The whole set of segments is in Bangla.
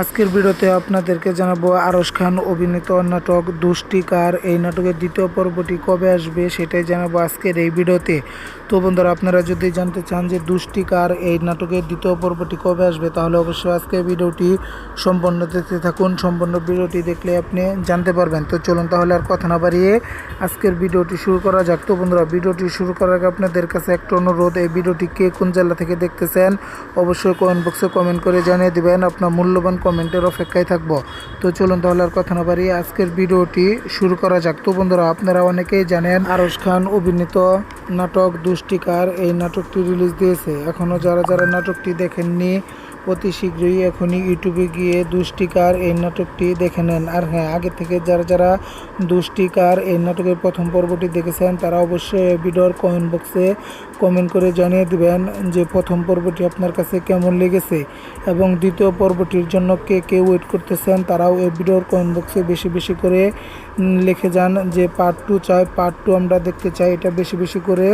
আজকের ভিডিওতে আপনাদেরকে জানাব আরশ খান অভিনীত নাটক দুষ্টিকার এই নাটকের দ্বিতীয় পর্বটি কবে আসবে সেটাই জানাব আজকের এই ভিডিওতে। তো বন্ধুরা, আপনারা যদি জানতে চান যে দুষ্টিকার এই নাটকের দ্বিতীয় পর্বটি কবে আসবে, তাহলে অবশ্যই আজকের ভিডিওটি সম্পূর্ণ দেখতে থাকুন। সম্পূর্ণ ভিডিওটি দেখলে আপনি জানতে পারবেন। তো চলুন তাহলে আর কথা না বাড়িয়ে আজকের ভিডিওটি শুরু করা যাক। তো বন্ধুরা, ভিডিওটি শুরু করার আগে আপনাদের কাছে একটা অনুরোধ, এই ভিডিওটি কে কোন জেলা থেকে দেখতেছেন, অবশ্যই কমেন্ট বক্সে কমেন্ট করে জানিয়ে দেবেন। আপনার মূল্যবান কমেন্টের অপেক্ষায় থাকব। তো চলুন তাহলে আর কথা না পারি আজকের ভিডিওটি শুরু করা যাক। তো বন্ধুরা, আপনারা অনেকেই জানেন আরশ খান অভিনীত নাটক দুষ্টিকার এই নাটকটি রিলিজ দিয়েছে। এখনও যারা যারা নাটকটি দেখেননি অতি শীঘ্রই এখনই ইউটিউবে গিয়ে দুষ্টিকার এই নাটকটি দেখে নেন। আর হ্যাঁ আগে থেকে যারা যারা দুষ্টিকার এই নাটকের প্রথম পর্বটি দেখেছেন, তারা অবশ্যই ভিডিওর কমেন্ট বক্সে কমেন্ট করে জানিয়ে দিবেন যে প্রথম পর্বটি আপনার কাছে কেমন লেগেছে এবং দ্বিতীয় পর্বটির জন্য কে কে ওয়েট করতেছেন, তারাও এই ভিডিওর কমেন্ট বক্সে বেশি বেশি করে লিখে যান যে পার্ট টু চাই পার্ট টু আমরা দেখতে চাই, এটা বেশি বেশি করে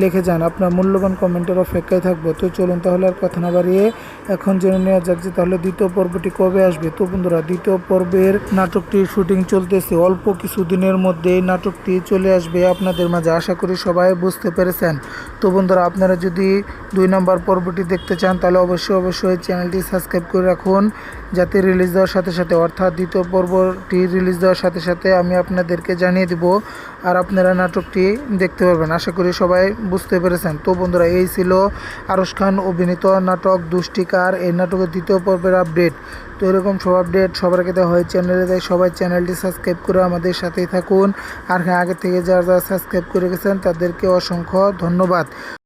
লিখে যান। আপনার মূল্যবান কমেন্টের অপেক্ষায় থাকব। তো চলুন তাহলে আর কথা না বাড়িয়ে এখন জেনে নেওয়া যাক যে তাহলে দ্বিতীয় পর্বটি কবে আসবে। তো বন্ধুরা, দ্বিতীয় পর্বের নাটকটির শুটিং চলতেছে। অল্প কিছুদিনের এই নাটকটি চলে আসবে আপনাদের মাঝে। আশা করি সবাই বুঝতে পেরেছেন। তো বন্ধুরা, আপনারা যদি দুই নম্বর পর্বটি দেখতে চান, তাহলে অবশ্যই অবশ্যই চ্যানেলটি সাবস্ক্রাইব করে রাখুন যাতে রিলিজ দেওয়ার সাথে সাথে, অর্থাৎ দ্বিতীয় পর্বটি রিলিজ দেওয়ার সাথে সাথে আমি আপনাদেরকে জানিয়ে দিব আর আপনারা নাটকটি দেখতে পারবেন। আশা করি সবাই বুঝতে পেরেছেন। তো বন্ধুরা, এই ছিল আরশ খান অভিনীত নাটক দুষ্টিকার এই নাটকের দ্বিতীয় পর্বের আপডেট তো এরকম সব আপডেট সবার দেওয়া হয় চ্যানেলে দেয় সবাই চ্যানেলটি সাবস্ক্রাইব করে আমাদের সাথেই থাকুন। আর হ্যাঁ আগে থেকে যারা যারা সাবস্ক্রাইব করে গেছেন, তাদেরকে অসংখ্য ধন্যবাদ।